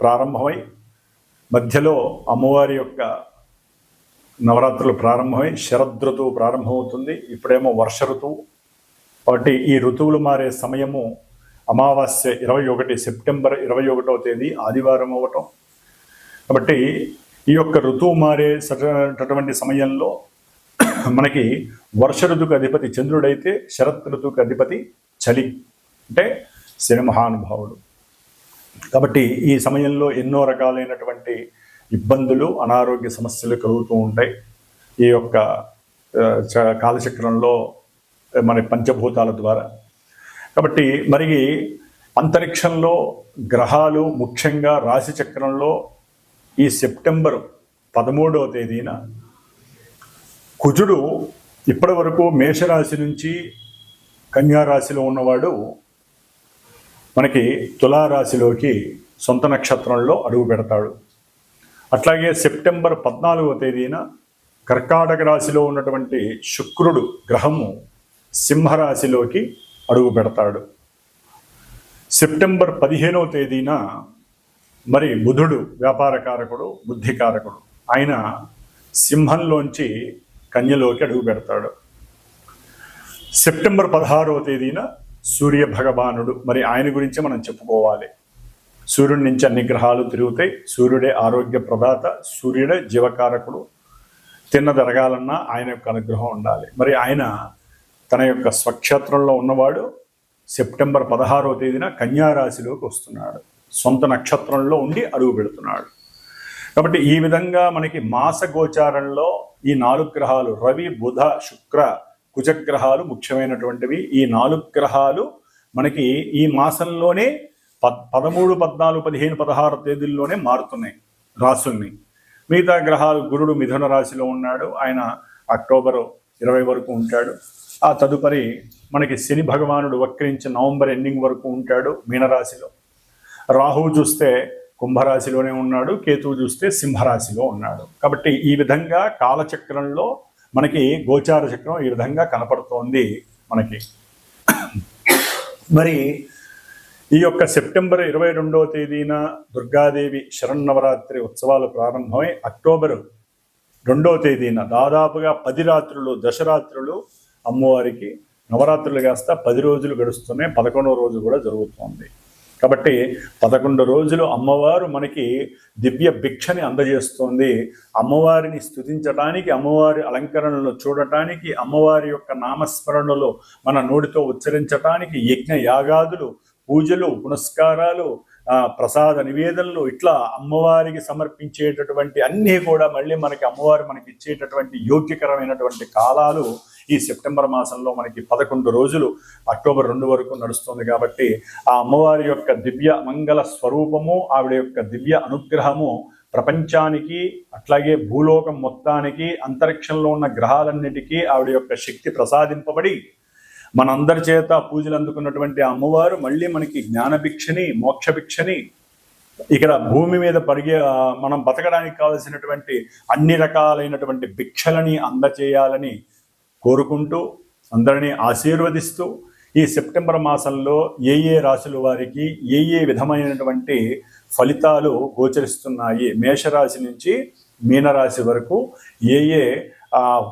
ప్రారంభమై మధ్యలో అమ్మవారి యొక్క నవరాత్రులు ప్రారంభమై శరదృతువు ప్రారంభమవుతుంది. ఇప్పుడేమో వర్ష ఋతువు. కాబట్టి ఈ ఋతువులు మారే సమయము అమావాస్య ఇరవై ఒకటి సెప్టెంబర్ ఇరవై ఒకటవ తేదీ ఆదివారం అవ్వటం. కాబట్టి ఈ యొక్క ఋతువు మారే సటటువంటి సమయంలో మనకి వర్ష ఋతువుకి అధిపతి చంద్రుడైతే శరత్ ఋతువుకి అధిపతి చలి అంటే సినిమహానుభావుడు కాబట్టి ఈ సమయంలో ఎన్నో రకాలైనటువంటి ఇబ్బందులు అనారోగ్య సమస్యలు కలుగుతూ ఉంటాయి. ఈ యొక్క చ- కాలచక్రంలో మన పంచభూతాల ద్వారా. కాబట్టి మరి అంతరిక్షంలో గ్రహాలు ముఖ్యంగా రాశి చక్రంలో ఈ సెప్టెంబర్ పదమూడవ తేదీన కుజుడు ఇప్పటి వరకు మేషరాశి నుంచి కన్యారాశిలో ఉన్నవాడు మనకి తులారాశిలోకి సొంత నక్షత్రంలో అడుగు పెడతాడు. అట్లాగే సెప్టెంబర్ పద్నాలుగవ తేదీన కర్కాటక రాశిలో ఉన్నటువంటి శుక్రుడు గ్రహము సింహరాశిలోకి అడుగు పెడతాడు. సెప్టెంబర్ పదిహేనవ తేదీన మరి బుధుడు వ్యాపారకారకుడు బుద్ధికారకుడు ఆయన సింహంలోంచి కన్యలోకి అడుగు పెడతాడు. సెప్టెంబర్ పదహారవ తేదీన సూర్య భగవానుడు మరి ఆయన గురించి మనం చెప్పుకోవాలి. సూర్యుడి నుంచి అన్ని గ్రహాలు తిరుగుతాయి. సూర్యుడే ఆరోగ్య ప్రదాత సూర్యుడే జీవకారకుడు. తిన్నదరగాలన్నా ఆయన యొక్క అనుగ్రహం ఉండాలి. మరి ఆయన తన యొక్క స్వక్షేత్రంలో ఉన్నవాడు సెప్టెంబర్ పదహారవ తేదీన కన్యారాశిలోకి వస్తున్నాడు. సొంత నక్షత్రంలో ఉండి అడుగు పెడుతున్నాడు. కాబట్టి ఈ విధంగా మనకి మాస గోచారంలో ఈ నాలుగు గ్రహాలు రవి బుధ శుక్ర కుజగ్రహాలు ముఖ్యమైనటువంటివి. ఈ నాలుగు గ్రహాలు మనకి ఈ మాసంలోనే పద్ పదమూడు పద్నాలుగు పదిహేను పదహారు తేదీల్లోనే మారుతున్నాయి రాసుల్ని. మిగతా గ్రహాలు గురుడు మిథున రాశిలో ఉన్నాడు. ఆయన అక్టోబర్ ఇరవై వరకు ఉంటాడు. ఆ తదుపరి మనకి శని భగవానుడు వక్రించి నవంబర్ ఎండింగ్ వరకు ఉంటాడు మీనరాశిలో. రాహువు చూస్తే కుంభరాశిలోనే ఉన్నాడు. కేతువు చూస్తే సింహరాశిలో ఉన్నాడు. కాబట్టి ఈ విధంగా కాలచక్రంలో మనకి గోచార చక్రం ఈ విధంగా కనపడుతోంది మనకి. మరి ఈ యొక్క సెప్టెంబర్ ఇరవై రెండవ తేదీన దుర్గాదేవి శరన్నవరాత్రి ఉత్సవాలు ప్రారంభమై అక్టోబర్ రెండవ తేదీన దాదాపుగా పది రాత్రులు దశరాత్రులు అమ్మవారికి నవరాత్రులు కాస్త పది రోజులు గడుస్తున్నాయి. పదకొండవ రోజు కూడా జరుగుతోంది. కాబట్టి పదకొండు రోజులు అమ్మవారు మనకి దివ్య భిక్షని అందజేస్తోంది. అమ్మవారిని స్తుతించటానికి అమ్మవారి అలంకరణలు చూడటానికి అమ్మవారి యొక్క నామస్మరణలు మన నోటితో ఉచ్చరించటానికి యజ్ఞ యాగాదులు పూజలు పునస్కారాలు ప్రసాద నివేదనలు ఇట్లా అమ్మవారికి సమర్పించేటటువంటి అన్నీ కూడా మళ్ళీ మనకి అమ్మవారు మనకి ఇచ్చేటటువంటి యోగ్యకరమైనటువంటి కాలాలు ఈ సెప్టెంబర్ మాసంలో మనకి పదకొండు రోజులు అక్టోబర్ రెండు వరకు నడుస్తుంది కాబట్టి ఆ అమ్మవారి యొక్క దివ్య మంగళ స్వరూపము ఆవిడ యొక్క దివ్య అనుగ్రహము ప్రపంచానికి అట్లాగే భూలోకం మొత్తానికి అంతరిక్షంలో ఉన్న గ్రహాలన్నిటికీ ఆవిడ యొక్క శక్తి ప్రసాదింపబడి మనందరి చేత పూజలు అందుకున్నటువంటి ఆ అమ్మవారు మళ్ళీ మనకి జ్ఞానభిక్షని మోక్షభిక్షని ఇక్కడ భూమి మీద పరిగే మనం బతకడానికి కావలసినటువంటి అన్ని రకాలైనటువంటి భిక్షలని అందచేయాలని కోరుకుంటూ అందరినీ ఆశీర్వదిస్తూ ఈ సెప్టెంబర్ మాసంలో ఏ ఏ రాశుల వారికి ఏ ఏ విధమైనటువంటి ఫలితాలు గోచరిస్తున్నాయి మేషరాశి నుంచి మీనరాశి వరకు ఏ ఏ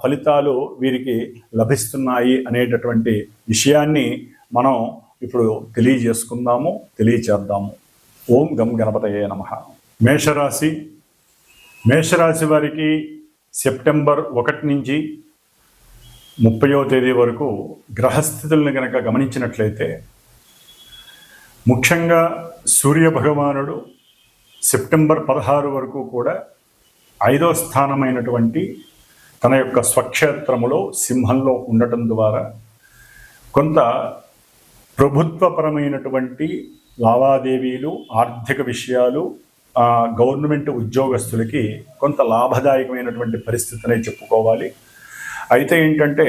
ఫలితాలు వీరికి లభిస్తున్నాయి అనేటటువంటి విషయాన్ని మనం ఇప్పుడు తెలియజేసుకుందాము తెలియచేద్దాము. ఓం గం గణపతయే నమ. మేషరాశి మేషరాశి వారికి సెప్టెంబర్ ఒకటి నుంచి ముప్పయో తేదీ వరకు గ్రహస్థితులను గనక గమనించినట్లయితే ముఖ్యంగా సూర్య భగవానుడు సెప్టెంబర్ పదహారు వరకు కూడా ఐదో స్థానమైనటువంటి తన యొక్క స్వక్షేత్రములో సింహంలో ఉండటం ద్వారా కొంత ప్రభుత్వపరమైనటువంటి లావాదేవీలు ఆర్థిక విషయాలు గవర్నమెంట్ ఉద్యోగస్తులకి కొంత లాభదాయకమైనటువంటి పరిస్థితినే చెప్పుకోవాలి. అయితే ఏంటంటే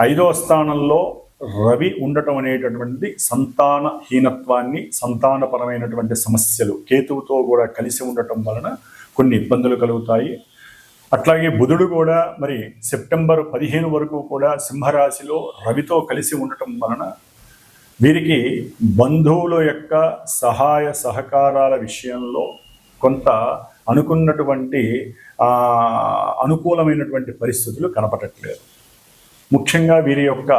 ఐదో స్థానంలో రవి ఉండటం అనేటటువంటిది సంతానహీనత్వాన్ని సంతానపరమైనటువంటి సమస్యలు కేతువుతో కూడా కలిసి ఉండటం వలన కొన్ని ఇబ్బందులు కలుగుతాయి. అట్లాగే బుధుడు కూడా మరి సెప్టెంబర్ పదిహేను వరకు కూడా సింహరాశిలో రవితో కలిసి ఉండటం వలన వీరికి బంధువుల యొక్క సహాయ సహకారాల విషయంలో కొంత అనుకున్నటువంటి అనుకూలమైనటువంటి పరిస్థితులు కనపడట్లేదు. ముఖ్యంగా వీరి యొక్క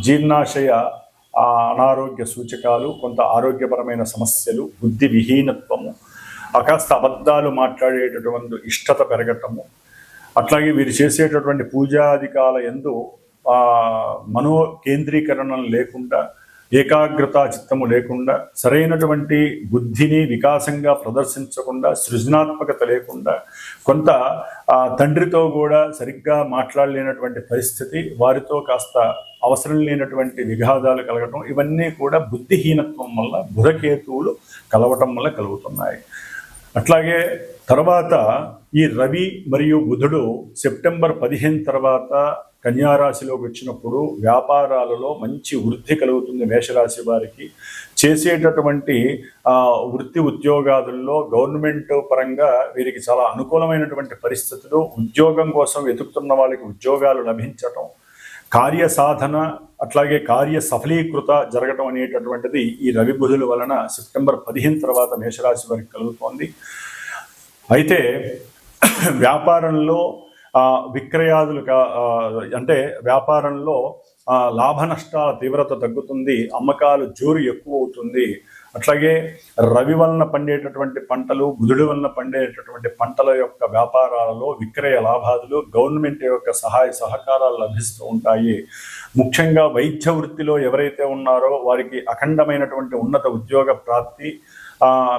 జీర్ణాశయ అనారోగ్య సూచకాలు కొంత ఆరోగ్యపరమైన సమస్యలు బుద్ధి విహీనత్వము అకాస్త అబద్ధాలు మాట్లాడేటటువంటి ఇష్టత పెరగటము అట్లాగే వీరు చేసేటటువంటి పూజాధికాల ఎందు మనో కేంద్రీకరణం లేకుండా ఏకాగ్రత చిత్తము లేకుండా సరైనటువంటి బుద్ధిని వికాసంగా ప్రదర్శించకుండా సృజనాత్మకత లేకుండా కొంత ఆ, తండ్రితో కూడా సరిగ్గా మాట్లాడలేనటువంటి పరిస్థితి వారితో కాస్త అవసరం లేనటువంటి విఘాదాలు కలగటం ఇవన్నీ కూడా బుద్ధిహీనత్వం వల్ల బుధకేతువులు కలవటం వల్ల కలుగుతున్నాయి. అట్లాగే తర్వాత ఈ రవి మరియు బుధుడు సెప్టెంబర్ పదిహేను తర్వాత కన్యారాశిలోకి వచ్చినప్పుడు వ్యాపారాలలో మంచి వృద్ధి కలుగుతుంది మేషరాశి వారికి. చేసేటటువంటి వృత్తి ఉద్యోగాదుల్లో గవర్నమెంట్ పరంగా వీరికి చాలా అనుకూలమైనటువంటి పరిస్థితులు. ఉద్యోగం కోసం వెతుకుతున్న వాళ్ళకి ఉద్యోగాలు లభించటం కార్య సాధన అట్లాగే కార్య సఫలీకృత జరగటం అనేటటువంటిది ఈ రవి బుధుల వలన సెప్టెంబర్ పదిహేను తర్వాత మేషరాశి వారికి కలుగుతోంది. అయితే వ్యాపారంలో విక్రయాదులు కా- అంటే వ్యాపారంలో లాభ నష్టాల తీవ్రత తగ్గుతుంది అమ్మకాలు జోరు ఎక్కువ అవుతుంది అట్లాగే రవి వలన పండేటటువంటి పంటలు బుధుడి వలన పండేటటువంటి పంటల యొక్క వ్యాపారాలలో విక్రయ లాభాదులు గవర్నమెంట్ యొక్క సహాయ సహకారాలు లభిస్తూ ఉంటాయి. ముఖ్యంగా వైద్య వృత్తిలో ఎవరైతే ఉన్నారో వారికి అఖండమైనటువంటి ఉన్నత ఉద్యోగ ప్రాప్తి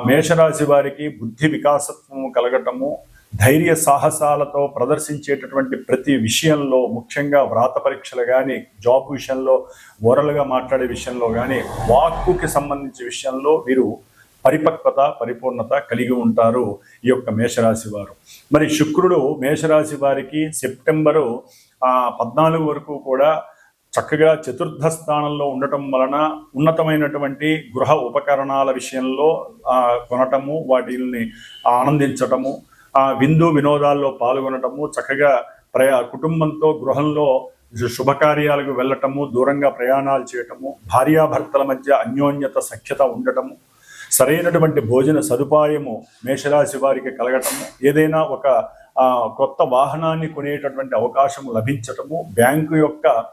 మేషరాశి వారికి బుద్ధి వికాసత్వము కలగటము ధైర్య సాహసాలతో ప్రదర్శించేటటువంటి ప్రతి విషయంలో ముఖ్యంగా వ్రాత పరీక్షలు కానీ జాబ్ విషయంలో ఓరల్గా మాట్లాడే విషయంలో కానీ వాక్కుకి సంబంధించిన విషయంలో వీరు పరిపక్వత పరిపూర్ణత కలిగి ఉంటారు ఈ యొక్క మేషరాశి వారు. మరి శుక్రుడు మేషరాశి వారికి సెప్టెంబరు పద్నాలుగు వరకు కూడా చక్కగా చతుర్థ స్థానంలో ఉండటం వలన ఉన్నతమైనటువంటి గృహ ఉపకరణాల విషయంలో కొనటము వాటిని ఆనందించటము ఆ విందు వినోదాల్లో పాల్గొనటము చక్కగా ప్రయా కుటుంబంతో గృహంలో శుభకార్యాలకు వెళ్ళటము దూరంగా ప్రయాణాలు చేయటము భార్యాభర్తల మధ్య అన్యోన్యత సఖ్యత ఉండటము సరైనటువంటి భోజన సదుపాయము మేషరాశి వారికి కలగటము ఏదైనా ఒక కొత్త వాహనాన్ని కొనేటటువంటి అవకాశం లభించటము బ్యాంకు యొక్క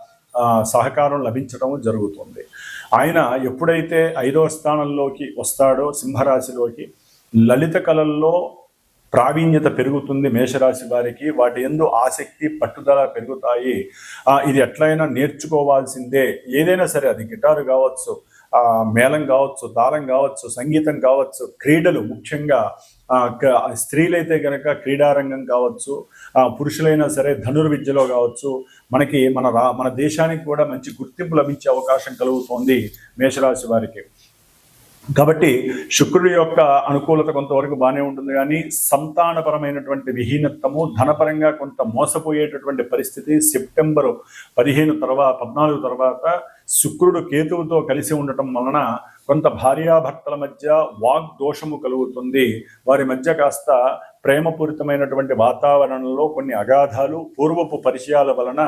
సహకారం లభించటము జరుగుతుంది. ఆయన ఎప్పుడైతే ఐదో స్థానంలోకి వస్తాడో సింహరాశిలోకి లలిత కళల్లో ప్రావీణ్యత పెరుగుతుంది మేషరాశి వారికి. వాటి ఎందు ఆసక్తి పట్టుదల పెరుగుతాయి. ఇది ఎట్లయినా నేర్చుకోవాల్సిందే. ఏదైనా సరే అది గిటారు కావచ్చు మేళం కావచ్చు తాళం కావచ్చు సంగీతం కావచ్చు క్రీడలు ముఖ్యంగా స్త్రీలైతే కనుక క్రీడారంగం కావచ్చు పురుషులైనా సరే ధనుర్విద్యలో కావచ్చు మనకి మన రా మన దేశానికి కూడా మంచి గుర్తింపు లభించే అవకాశం కలుగుతోంది మేషరాశి వారికి. కాబట్టి శుక్రుడి యొక్క అనుకూలత కొంతవరకు బాగానే ఉంటుంది కానీ సంతానపరమైనటువంటి విహీనత్వము ధనపరంగా కొంత మోసపోయేటటువంటి పరిస్థితి సెప్టెంబరు పదిహేను తర్వాత పద్నాలుగు తర్వాత శుక్రుడు కేతువుతో కలిసి ఉండటం వలన కొంత భార్యాభర్తల మధ్య వాగ్ దోషము కలుగుతుంది. వారి మధ్య కాస్త ప్రేమపూరితమైనటువంటి వాతావరణంలో కొన్ని అగాధాలు పూర్వపు పరిచయాల వలన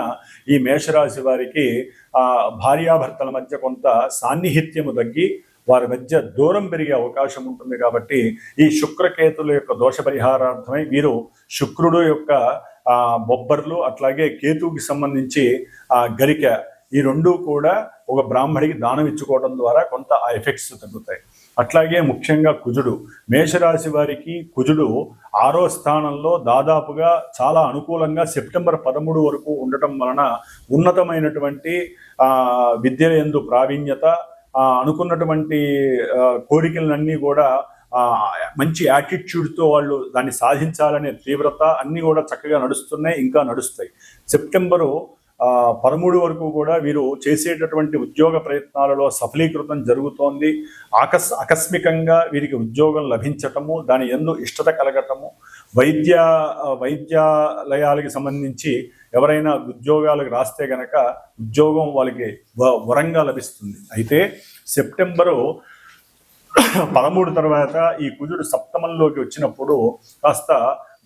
ఈ మేషరాశి వారికి ఆ భార్యాభర్తల మధ్య కొంత సాన్నిహిత్యము తగ్గి వారి మధ్య దూరం పెరిగే అవకాశం ఉంటుంది కాబట్టి ఈ శుక్రకేతుల యొక్క దోష పరిహారార్థమై వీరు శుక్రుడు యొక్క బొబ్బర్లు అట్లాగే కేతువుకి సంబంధించి ఆ గరిక ఈ రెండు కూడా ఒక బ్రాహ్మడికి దానం ఇచ్చుకోవడం ద్వారా కొంత ఆ ఎఫెక్ట్స్ తగ్గుతాయి. అట్లాగే ముఖ్యంగా కుజుడు. మేషరాశి వారికి కుజుడు ఆరో స్థానంలో దాదాపుగా చాలా అనుకూలంగా సెప్టెంబర్ పదమూడు వరకు ఉండటం వలన ఉన్నతమైనటువంటి విద్య ఎందు ప్రావీణ్యత అనుకున్నటువంటి కోరికలన్నీ కూడా మంచి యాటిట్యూడ్తో వాళ్ళు దాన్ని సాధించాలనే తీవ్రత అన్నీ కూడా చక్కగా నడుస్తున్నాయి ఇంకా నడుస్తాయి. సెప్టెంబరు పదమూడు వరకు కూడా వీరు చేసేటటువంటి ఉద్యోగ ప్రయత్నాలలో సఫలీకృతం జరుగుతోంది. ఆకస్ ఆకస్మికంగా వీరికి ఉద్యోగం లభించటము దాని ఎందు ఇష్టత కలగటము వైద్య వైద్యాలయాలకు సంబంధించి ఎవరైనా ఉద్యోగాలకు రాస్తే గనక ఉద్యోగం వాళ్ళకి వరంగా లభిస్తుంది. అయితే సెప్టెంబరు పదమూడు తర్వాత ఈ కుజుడు సప్తమంలోకి వచ్చినప్పుడు కాస్త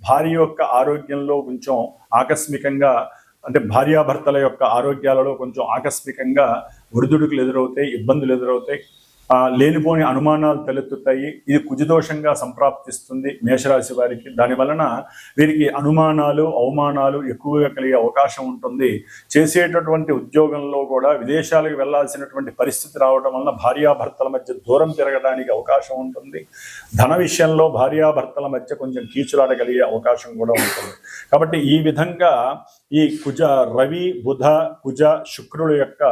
భార్య యొక్క ఆరోగ్యంలో కొంచెం ఆకస్మికంగా అంటే భార్యాభర్తల యొక్క ఆరోగ్యాలలో కొంచెం ఆకస్మికంగా ఒడిదుడుకులు ఎదురవుతాయి ఇబ్బందులు ఎదురవుతాయి. లేనిపోని అనుమానాలు తలెత్తుతాయి. ఇది కుజదోషంగా సంప్రాప్తిస్తుంది మేషరాశి వారికి. దాని వలన వీరికి అనుమానాలు అవమానాలు ఎక్కువగా కలిగే అవకాశం ఉంటుంది. చేసేటటువంటి ఉద్యోగంలో కూడా విదేశాలకు వెళ్ళాల్సినటువంటి పరిస్థితి రావడం వలన భార్యాభర్తల మధ్య దూరం తిరగడానికి అవకాశం ఉంటుంది. ధన విషయంలో భార్యాభర్తల మధ్య కొంచెం కీచులాడగలిగే అవకాశం కూడా ఉంటుంది. కాబట్టి ఈ విధంగా ఈ కుజ రవి బుధ కుజ శుక్రుల యొక్క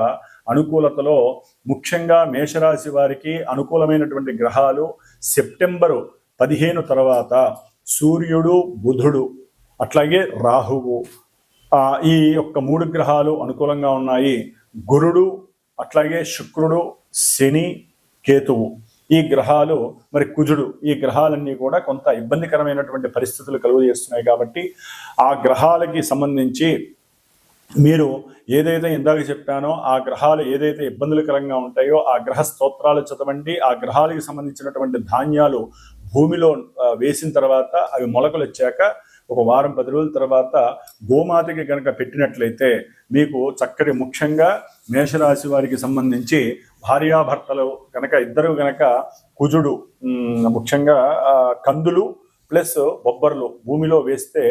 అనుకూలతలో ముఖ్యంగా మేషరాశి వారికి అనుకూలమైనటువంటి గ్రహాలు సెప్టెంబరు పదిహేను తర్వాత సూర్యుడు బుధుడు అట్లాగే రాహువు. ఈ యొక్క మూడు గ్రహాలు అనుకూలంగా ఉన్నాయి. గురుడు అట్లాగే శుక్రుడు శని కేతువు. ఈ గ్రహాలు మరి కుజుడు ఈ గ్రహాలన్నీ కూడా కొంత ఇబ్బందికరమైనటువంటి పరిస్థితులు కలుగజేస్తున్నాయి కాబట్టి ఆ గ్రహాలకి సంబంధించి మీరు ఏదైతే ఇందాక చెప్పానో ఆ గ్రహాలు ఏదైతే ఇబ్బందులకరంగా ఉంటాయో ఆ గ్రహ స్తోత్రాలు చదవండి. ఆ గ్రహాలకు సంబంధించినటువంటి ధాన్యాలు భూమిలో వేసిన తర్వాత అవి మొలకలు వచ్చాక ఒక వారం పది రోజుల తర్వాత గోమాతకి కనుక పెట్టినట్లయితే మీకు చక్కటి ముఖ్యంగా మేషరాశి వారికి సంబంధించి భార్యాభర్తలు కనుక ఇద్దరు కనుక కుజుడు ముఖ్యంగా కందులు ప్లస్ బొబ్బర్లు భూమిలో వేస్తే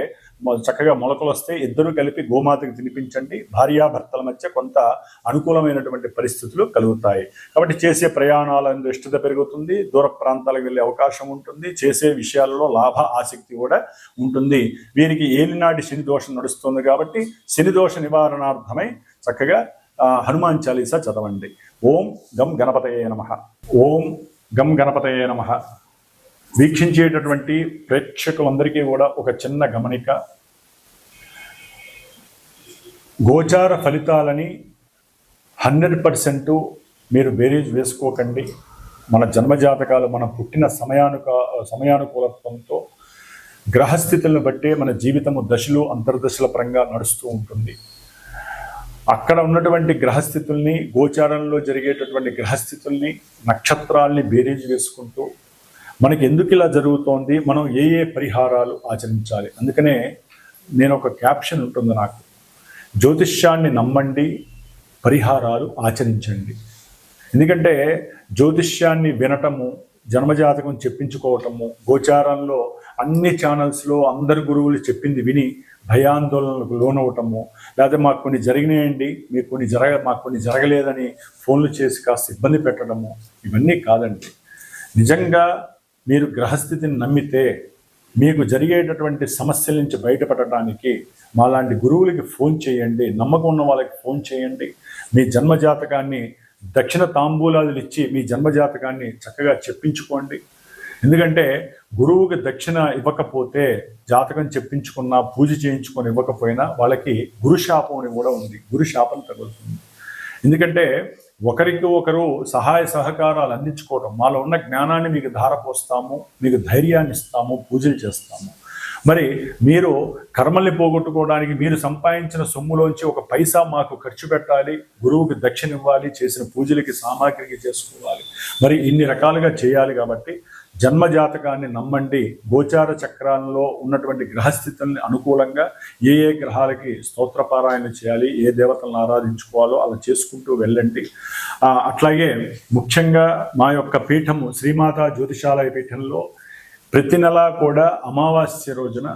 చక్కగా మొలకలు వస్తే ఇద్దరు కలిపి గోమాతకి తినిపించండి. భార్యాభర్తల మధ్య కొంత అనుకూలమైనటువంటి పరిస్థితులు కలుగుతాయి. కాబట్టి చేసే ప్రయాణాల ఇష్టత పెరుగుతుంది. దూర ప్రాంతాలకు వెళ్ళే అవకాశం ఉంటుంది. చేసే విషయాలలో లాభ ఆసక్తి కూడా ఉంటుంది. వీరికి ఏలినాటి శని దోషం నడుస్తుంది కాబట్టి శని దోష నివారణార్థమై చక్కగా హనుమాన్ చాలీసా చదవండి. ఓం గం గణపతయే నమ. ఓం గం గణపతయే నమ. వీక్షించేటటువంటి ప్రేక్షకులందరికీ కూడా ఒక చిన్న గమనిక. గోచార ఫలితాలని హండ్రెడ్ పర్సెంట్ మీరు బేరీజ్ వేసుకోకండి. మన జన్మజాతకాలు మనం పుట్టిన సమయానుక సమయానుకూలత్వంతో గ్రహస్థితులను బట్టే మన జీవితము దశలు అంతర్దశల పరంగా నడుస్తూ ఉంటుంది. అక్కడ ఉన్నటువంటి గ్రహస్థితుల్ని గోచారంలో జరిగేటటువంటి గ్రహస్థితుల్ని నక్షత్రాల్ని బేరీజ్ వేసుకుంటూ మనకి ఎందుకు ఇలా జరుగుతోంది? మనం ఏ ఏ పరిహారాలు ఆచరించాలి? అందుకనే నేను ఒక క్యాప్షన్ ఉంటుంది నాకు. జ్యోతిష్యాన్ని నమ్మండి పరిహారాలు ఆచరించండి. ఎందుకంటే జ్యోతిష్యాన్ని వినటము జన్మజాతకం చెప్పించుకోవటము గోచారంలో అన్ని ఛానల్స్లో అందరు గురువులు చెప్పింది విని భయాందోళనలకు లోనవటము లేకపోతే మాకు కొన్ని జరిగినాయండి మీకు కొన్ని జరగ మాకు కొన్ని జరగలేదని ఫోన్లు చేసి కాస్త ఇబ్బంది పెట్టడము ఇవన్నీ కాదండి. నిజంగా మీరు గ్రహస్థితిని నమ్మితే మీకు జరిగేటటువంటి సమస్యల నుంచి బయటపడటానికి మాలాంటి గురువులకి ఫోన్ చేయండి నమ్మకం ఉన్న వాళ్ళకి ఫోన్ చేయండి. మీ జన్మ జాతకాన్ని దక్షిణ తాంబూలాలు ఇచ్చి మీ జన్మజాతకాన్ని చక్కగా చెప్పించుకోండి. ఎందుకంటే గురువుకి దక్షిణ ఇవ్వకపోతే జాతకం చెప్పించుకున్నా పూజ చేయించుకొని ఇవ్వకపోయినా వాళ్ళకి గురుశాపం అని కూడా ఉంది. గురుశాపం తగులుతుంది. ఎందుకంటే ఒకరికి ఒకరు సహాయ సహకారాలు అందించుకోవడం మాలో ఉన్న జ్ఞానాన్ని మీకు ధారపోస్తాము మీకు ధైర్యాన్ని ఇస్తాము పూజలు చేస్తాము. మరి మీరు కర్మల్ని పోగొట్టుకోవడానికి మీరు సంపాదించిన సొమ్ములోంచి ఒక పైసా మాకు ఖర్చు పెట్టాలి గురువుకి దక్షిణ ఇవ్వాలి చేసిన పూజలకి సామాగ్రికి చేసుకోవాలి. మరి ఇన్ని రకాలుగా చేయాలి కాబట్టి జన్మ జాతకాన్ని నమ్మండి. గోచార చక్రాల్లో ఉన్నటువంటి గ్రహస్థితుల్ని అనుకూలంగా ఏ ఏ గ్రహాలకి స్తోత్రపారాయణ చేయాలి ఏ దేవతలను ఆరాధించుకోవాలో అలా చేసుకుంటూ వెళ్ళండి. అట్లాగే ముఖ్యంగా మా యొక్క పీఠము శ్రీమాతా జ్యోతిషాలయ పీఠంలో ప్రతి నెలా కూడా అమావాస్య రోజున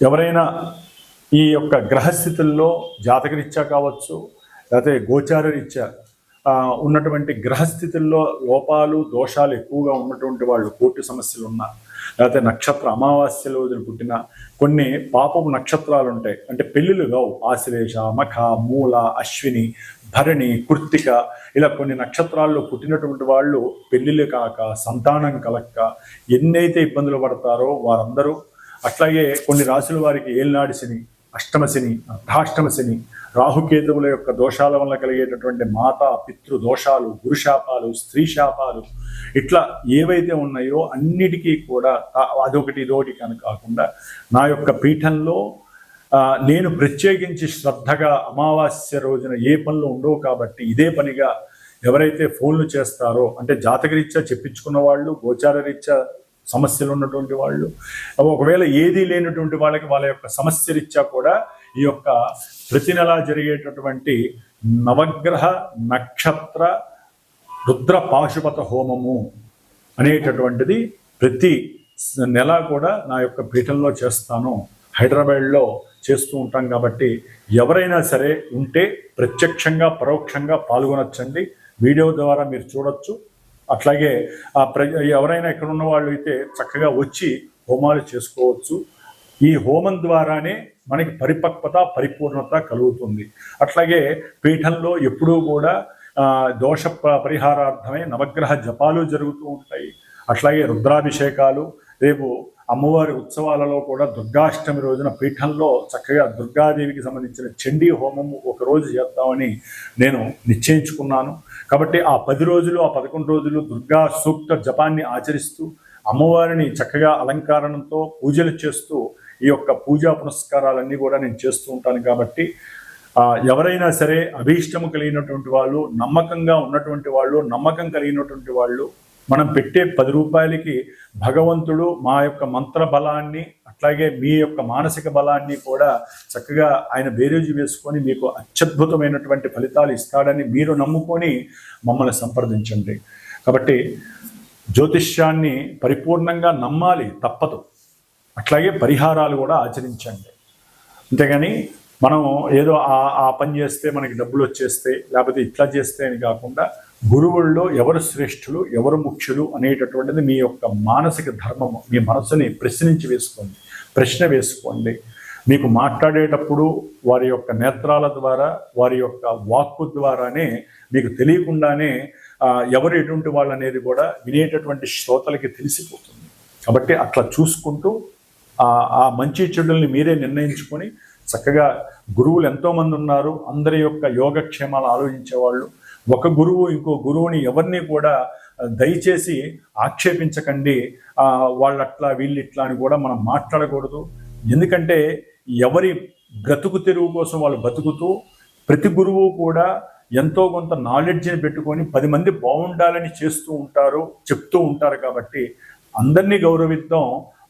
ఎవరైనా ఈ యొక్క గ్రహస్థితుల్లో జాతకరీత్యా కావచ్చు లేకపోతే గోచారరీత్యా ఉన్నటువంటి గ్రహస్థితుల్లో లోపాలు దోషాలు ఎక్కువగా ఉన్నటువంటి వాళ్ళు కోర్టు సమస్యలు ఉన్నా లేకపోతే నక్షత్ర అమావాస్య రోజులు పుట్టిన కొన్ని పాపపు నక్షత్రాలు ఉంటాయి. అంటే పెళ్ళిళ్ళు కావు. ఆశ్లేష మఖ మూల అశ్విని భరణి కృత్తిక ఇలా కొన్ని నక్షత్రాల్లో పుట్టినటువంటి వాళ్ళు పెళ్ళిళ్ళు కాక సంతానం కలక్క ఎన్నైతే ఇబ్బందులు పడతారో వారందరూ అట్లాగే కొన్ని రాసుల వారికి ఏలినాడి శని అష్టమ శని అర్ధాష్టమ శని రాహుకేతువుల యొక్క దోషాల వల్ల కలిగేటటువంటి మాత పితృ దోషాలు గురుశాపాలు స్త్రీ శాపాలు ఇట్లా ఏవైతే ఉన్నాయో అన్నిటికీ కూడా అదొకటి ఇదొకటి కనుక కాకుండా నా యొక్క పీఠంలో నేను ప్రత్యేకించి శ్రద్ధగా అమావాస్య రోజున ఏ పనులు ఉండవు కాబట్టి ఇదే పనిగా ఎవరైతే ఫోన్లు చేస్తారో అంటే జాతకరీత్యా చెప్పించుకున్న వాళ్ళు గోచార రీత్యా సమస్యలు ఉన్నటువంటి వాళ్ళు ఒకవేళ ఏదీ లేనటువంటి వాళ్ళకి వాళ్ళ యొక్క సమస్య రీత్యా కూడా ఈ యొక్క ప్రతి నెల జరిగేటటువంటి నవగ్రహ నక్షత్ర రుద్ర పాశుపత హోమము అనేటటువంటిది ప్రతి నెల కూడా నా యొక్క పీఠంలో చేస్తాను. హైదరాబాద్లో చేస్తూ ఉంటాం కాబట్టి ఎవరైనా సరే ఉంటే ప్రత్యక్షంగా పరోక్షంగా పాల్గొనొచ్చండి. వీడియో ద్వారా మీరు చూడొచ్చు. అట్లాగే ఆ ప్ర ఎవరైనా ఇక్కడ ఉన్న వాళ్ళు అయితే చక్కగా వచ్చి హోమాలు చేసుకోవచ్చు. ఈ హోమం ద్వారానే మనకి పరిపక్వత పరిపూర్ణత కలుగుతుంది. అట్లాగే పీఠంలో ఎప్పుడూ కూడా దోష పరిహారార్థమే నవగ్రహ జపాలు జరుగుతూ ఉంటాయి. అట్లాగే రుద్రాభిషేకాలు రేపు అమ్మవారి ఉత్సవాలలో కూడా దుర్గాష్టమి రోజున పీఠంలో చక్కగా దుర్గాదేవికి సంబంధించిన చండీ హోమము ఒక రోజు చేద్దామని నేను నిశ్చయించుకున్నాను. కాబట్టి ఆ పది రోజులు ఆ పదకొండు రోజులు దుర్గా సూక్త జపాన్ని ఆచరిస్తూ అమ్మవారిని చక్కగా అలంకారణంతో పూజలు చేస్తూ ఈ యొక్క పూజా పునస్కారాలన్నీ కూడా నేను చేస్తూ ఉంటాను కాబట్టి ఎవరైనా సరే అభీష్టము కలిగినటువంటి వాళ్ళు నమ్మకంగా ఉన్నటువంటి వాళ్ళు నమ్మకం కలిగినటువంటి వాళ్ళు మనం పెట్టే పది రూపాయలకి భగవంతుడు మా యొక్క మంత్ర బలాన్ని అట్లాగే మీ యొక్క మానసిక బలాన్ని కూడా చక్కగా ఆయన బేరేజు వేసుకొని మీకు అత్యద్భుతమైనటువంటి ఫలితాలు ఇస్తాడని మీరు నమ్ముకొని మమ్మల్ని సంప్రదించండి. కాబట్టి జ్యోతిష్యాన్ని పరిపూర్ణంగా నమ్మాలి తప్పదు. అట్లాగే పరిహారాలు కూడా ఆచరించండి. అంతేగాని మనం ఏదో ఆ ఆ పని చేస్తే మనకి డబ్బులు వచ్చేస్తే లేకపోతే ఇట్లా చేస్తే అని కాకుండా గురువుల్లో ఎవరు శ్రేష్ఠులు ఎవరు ముఖ్యులు అనేటటువంటిది మీ యొక్క మానసిక ధర్మము. మీ మనసుని ప్రశ్నించి వేసుకోండి. ప్రశ్న వేసుకోండి. మీకు మాట్లాడేటప్పుడు వారి యొక్క నేత్రాల ద్వారా వారి యొక్క వాక్కు ద్వారానే మీకు తెలియకుండానే ఎవరు ఎటువంటి వాళ్ళు అనేది కూడా వినేటటువంటి శ్రోతలకి తెలిసిపోతుంది. కాబట్టి అట్లా చూసుకుంటూ ఆ ఆ మంచి చెడుల్ని మీరే నిర్ణయించుకొని చక్కగా గురువులు ఎంతోమంది ఉన్నారు. అందరి యొక్క యోగక్షేమాలు ఆలోచించేవాళ్ళు. ఒక గురువు ఇంకో గురువుని ఎవరిని కూడా దయచేసి ఆక్షేపించకండి. వాళ్ళట్లా వాళ్ళు అట్లా వీళ్ళు ఇట్లా అని కూడా మనం మాట్లాడకూడదు. ఎందుకంటే ఎవరి బ్రతుకు తెరువు కోసం వాళ్ళు బతుకుతూ ప్రతి గురువు కూడా ఎంతో కొంత నాలెడ్జ్ని పెట్టుకొని పది మంది బాగుండాలని చేస్తూ ఉంటారు చెప్తూ ఉంటారు కాబట్టి అందరినీ గౌరవిద్దాం.